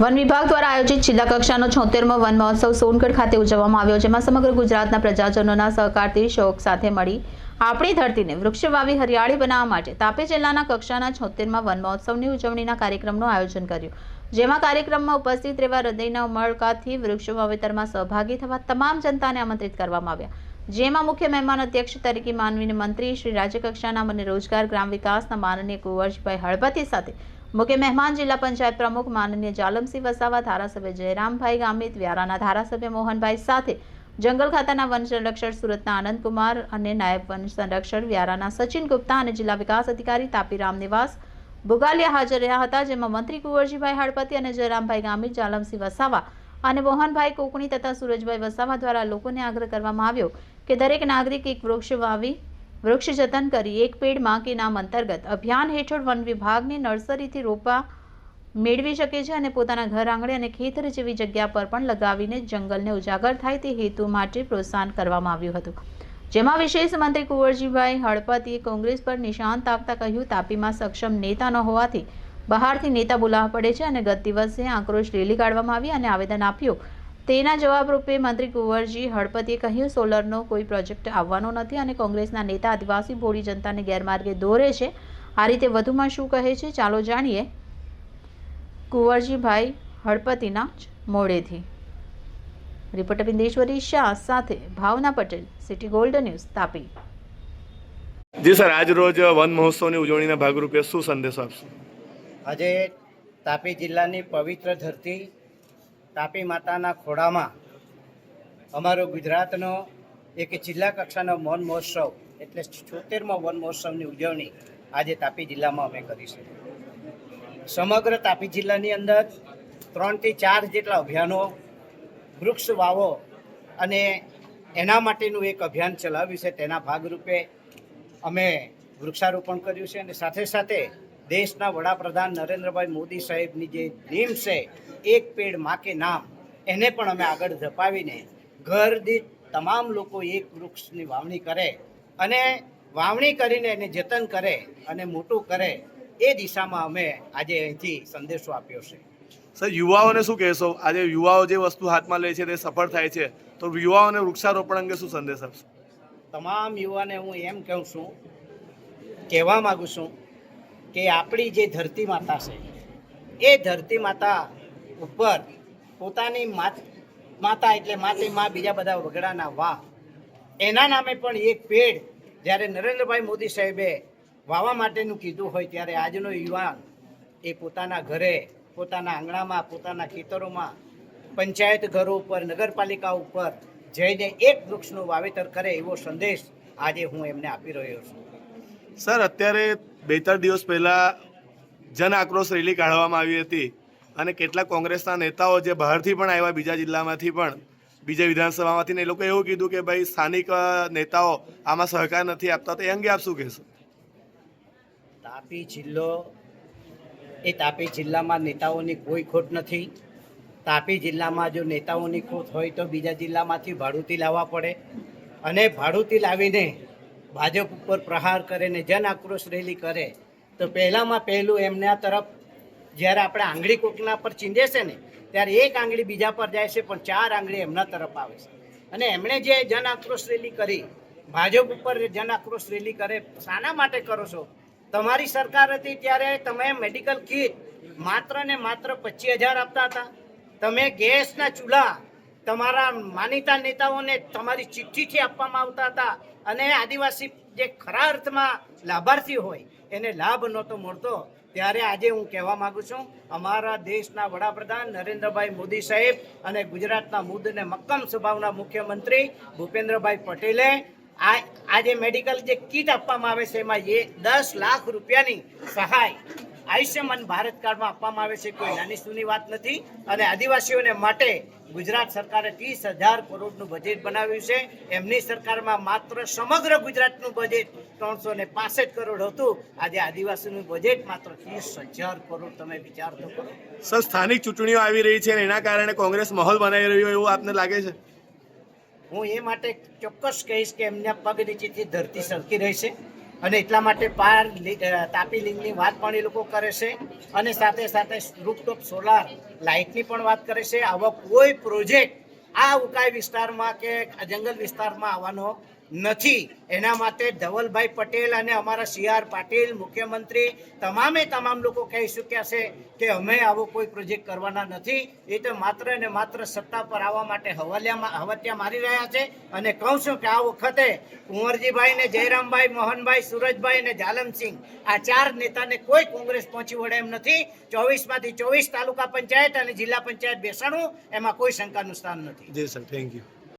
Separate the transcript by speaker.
Speaker 1: One વિભાગ દ્વારા આયોજિત જિલ્લા કક્ષાનો છોતેરમો વન મહોત્સવ સોનગઢ ખાતે ઉજવવામાં આવ્યો જેમાં સમગ્ર ગુજરાતના પ્રજાજનોના સહકારથી શોખ સાથે મળી આપણી ધરતીને વૃક્ષ વાવી હરિયાળી બનાવવા માટે તાપી જિલ્લાના કક્ષાના છોતેરમાં વન મહોત્સવની ઉજવણીના કાર્યક્રમનું આયોજન કર્યું. જેમાં કાર્યક્રમમાં ઉપસ્થિત રહેવા હૃદયના ઉમળકાથી વૃક્ષ વાવેતરમાં સહભાગી થવા તમામ જનતાને આમંત્રિત કરવામાં આવ્યા. જેમાં મુખ્ય મહેમાન અધ્યક્ષ તરીકે માનવીય મંત્રી શ્રી રાજ્યકક્ષાના અને રોજગાર, ગ્રામ વિકાસના માનનીય કુંવરજીભાઈ હળપતિ સાથે મુખ્ય મહેમાન જિલ્લા પંચાયત પ્રમુખ માનનીય જાલમસિંહ વસાવા, ધારાસભ્ય જયરામભાઈ ગામિત, વ્યારાના ધારાસભ્ય મોહનભાઈ સાથે જંગલ ખાતાના વન સંરક્ષક સુરતના આનંદકુમાર અને નાયબ વન સંરક્ષક વ્યારાના સચિન ગુપ્તા અને જિલ્લા વિકાસ અધિકારી તાપી રામનિવાસ ભોગાલિયા હાજર રહ્યા હતા, જેમાં મંત્રી કુંવરજીભાઈ હળપતિ અને જયરામભાઈ ગામિત, જાલમસિંહ વસાવા અને મોહનભાઈ કોકણી તથા સુરજભાઈ વસાવા દ્વારા લોકોને આગ્રહ કરવામાં આવ્યો કે દરેક નાગરિક એક વૃક્ષ વાવી વૃક્ષ જતન કરી એક પેડમાં કે નામ અંતર્ગત અભિયાન હેઠળ વન વિભાગની નર્સરીથી રોપા મેળવી શકે છે અને પોતાના ઘર આંગણે અને ખેતર જેવી જગ્યા પર પણ લગાવીને જંગલને ઉજાગર થાય તે હેતુ માટે પ્રોત્સાહન કરવામાં આવ્યું હતું. જેમાં વિશેષ મંત્રી કુંવરજીભાઈ હળપતિએ કોંગ્રેસ પર નિશાન તાકતા કહ્યું, તાપીમાં સક્ષમ નેતા ન હોવાથી બહારથી નેતા બોલાવવા પડે છે અને ગત દિવસે આક્રોશ રેલી કાઢવામાં આવી અને આવેદન આપ્યું તેના જવાબરૂપે મંત્રી કુંવરજી હળપતિએ કહ્યું સોલરનો કોઈ પ્રોજેક્ટ આવવાનો નથી અને કોંગ્રેસના નેતા આદિવાસી ભોળી જનતાને ગેરમાર્ગે દોરે છે. આ રીતે વધુમાં શું કહે છે? ચાલો જાણીએ. કુંવરજીભાઈ હળપતિના જ મોડેથી રિપોર્ટર બિંદેશ્વરી શાહ સાથે Bhavna Patel city gold news Tapi.
Speaker 2: Ji sir આજ રોજ વન મહોત્સવની ઉજવણીના ભાગરૂપે શું સંદેશો આપશો?
Speaker 3: આજે તાપી જિલ્લાની પવિત્ર ધરતી તાપી માતાના ખોડામાં અમારો ગુજરાતનો એક જિલ્લા કક્ષાનો વન મહોત્સવ એટલે છોતેરમો વન મહોત્સવની ઉજવણી આજે તાપી જિલ્લામાં અમે કરીશું સમગ્ર તાપી જિલ્લાની અંદર ત્રણથી ચાર જેટલા અભિયાનો, વૃક્ષ વાવો અને એના માટેનું એક અભિયાન ચલાવ્યું છે. તેના ભાગરૂપે અમે વૃક્ષારોપણ કર્યું છે અને સાથે સાથે દેશના વડાપ્રધાન નરેન્દ્રભાઈ મોદી સાહેબની જે નીમ છે એક પેડમાં કે નામ એને પણ અમે આગળ ધપાવીને ઘર દીઠ તમામ લોકો એક વૃક્ષની વાવણી કરે અને વાવણી કરીને એને જતન કરે અને મોટું કરે એ દિશામાં અમે આજે અહીંથી સંદેશો આપ્યો છે.
Speaker 2: સર યુવાઓને શું કહેશો? આજે યુવાઓ જે વસ્તુ હાથમાં લે છે તે સફળ થાય છે. તો યુવાઓને વૃક્ષારોપણ અંગે શું સંદેશ આપશો?
Speaker 3: તમામ યુવાને હું એમ કહું છું કહેવા માગું છું કે આપણી જે ધરતી માતા છે, એ ધરતી માતા ઉપર પોતાની માત- એટલે માતી માં બીજા બધા વગડાના વાહ. એના નામે પણ એક પેડ જ્યારે નરેન્દ્રભાઈ મોદી સાહેબે વાવા માટેનું કીધું હોય ત્યારે આજનો યુવાન એ પોતાના ઘરે, પોતાના આંગણામાં, પોતાના ખેતરોમાં, પંચાયત ઘરો ઉપર, નગરપાલિકા ઉપર જઈને એક વૃક્ષનું વાવેતર કરે એવો સંદેશ આજે હું એમને આપી રહ્યો છું.
Speaker 2: સર, અત્યારે બે ત્રણ દિવસ પહેલા જન આક્રોશ રેલી કાઢવામાં આવી હતી અને કેટલાક કોંગ્રેસના નેતાઓ જે બહારથી પણ આવ્યા, બીજા જિલ્લામાંથી પણ, બીજા વિધાનસભામાંથી ને એ લોકોએ એવું કીધું કે ભાઈ, સ્થાનિક નેતાઓ આમાં સહકાર નથી આપતા, તો એ અંગે આપ શું કહેશો?
Speaker 3: તાપી જિલ્લો, એ તાપી જિલ્લામાં નેતાઓની કોઈ ખોટ નથી. તાપી જિલ્લામાં જો નેતાઓની ખોટ હોય તો બીજા જિલ્લામાંથી ભાડુતી લાવવા પડે. અને ભાડુતી લાવીને ભાજપ ઉપર પ્રહાર કરે ને જન આક્રોશ રેલી કરે, તો પહેલામાં પહેલું એમના તરફ જ્યારે આપણે આંગળી કોકના પર ચીંધે છે ને, ત્યારે એક આંગળી બીજા પર જાય છે, પણ ચાર આંગળી એમના તરફ આવે છે. અને એમણે જે જન આક્રોશ રેલી કરી, ભાજપ ઉપર જન આક્રોશ રેલી કરે, શાના માટે કરો છો? તમારી સરકાર હતી ત્યારે તમે મેડિકલ કીટ માત્ર ને માત્ર પચીસ હજાર આપતા હતા. તમે ગેસના ચૂલા તમારા માનીતા નેતાઓને તમારી ચિઠ્ઠીથી આપવામાં આવતા હતા. અને આદિવાસી જે ખરા અર્થમાં લાભાર્થી હોય, એને લાભ નહોતો મળતો. ત્યારે આજે હું કહેવા માગું છું, અમારા દેશના વડાપ્રધાન નરેન્દ્રભાઈ મોદી સાહેબ અને ગુજરાતના મુદ્દ અને મક્કમ સ્વભાવના મુખ્યમંત્રી ભૂપેન્દ્રભાઈ પટેલે આ આજે મેડિકલ જે કીટ આપવામાં આવે છે, એમાં એ દસ લાખ રૂપિયાની સહાય આયુષ્યમાન ભારત કાર્ડમાં આપવામાં આવે છે કોઈ નાની સૂની વાત નથી. અને આદિવાસીઓને માટે ગુજરાત સરકારે ત્રીસ હજાર કરોડનું બજેટ બનાવ્યું છે. એમની સરકારમાં માત્ર સમગ્ર ગુજરાતનું બજેટ ત્રણસો ને પાસઠ કરોડ હતું. આજે આદિવાસીનું બજેટ માત્ર ત્રીસ હજાર કરોડ તમે વિચાર તો કરો.
Speaker 2: સર સ્થાનિક ચૂંટણીઓ આવી રહી છે અને એના કારણે કોંગ્રેસ માહોલ બનાવી રહ્યો એવું આપને લાગે છે?
Speaker 3: હું એ માટે ચોક્કસ કહીશ કે એમના પગ નીચેથી ધરતી સરકી રહેશે. અને એટલા માટે પાર તાપી લિંગની વાત પણ એ લોકો કરે છે. અને સાથે સાથે રૂપટોપ સોલાર લાઇટની પણ વાત કરે છે. આવા કોઈ પ્રોજેક્ટ આ ઉકાઈ વિસ્તારમાં કે જંગલ વિસ્તારમાં આવવાનો નથી. એના માટે ધવલભાઈ પટેલ અને અમારા સી આર પાટીલ, મુખ્યમંત્રી, તમામે તમામ લોકો કહી ચૂક્યા છે કે અમે આવો કોઈ પ્રોજેક્ટ કરવાના નથી. એ તો માત્ર ને માત્ર સત્તા પર આવવા માટે હવાલિયામાં હવત્યા મારી રહ્યા છે. અને કહું છું કે આ વખતે કુંવરજીભાઈ ને જયરામભાઈ, મોહનભાઈ, સુરજભાઈ અને જાલમસિંહ, આ ચાર નેતાને કોઈ કોંગ્રેસ પહોંચી વળે એમ નથી. ચોવીસમાંથી ચોવીસ તાલુકા પંચાયત અને જિલ્લા પંચાયત બેસાણું એમાં કોઈ શંકાનું સ્થાન નથી.
Speaker 2: જી સર થેન્ક યુ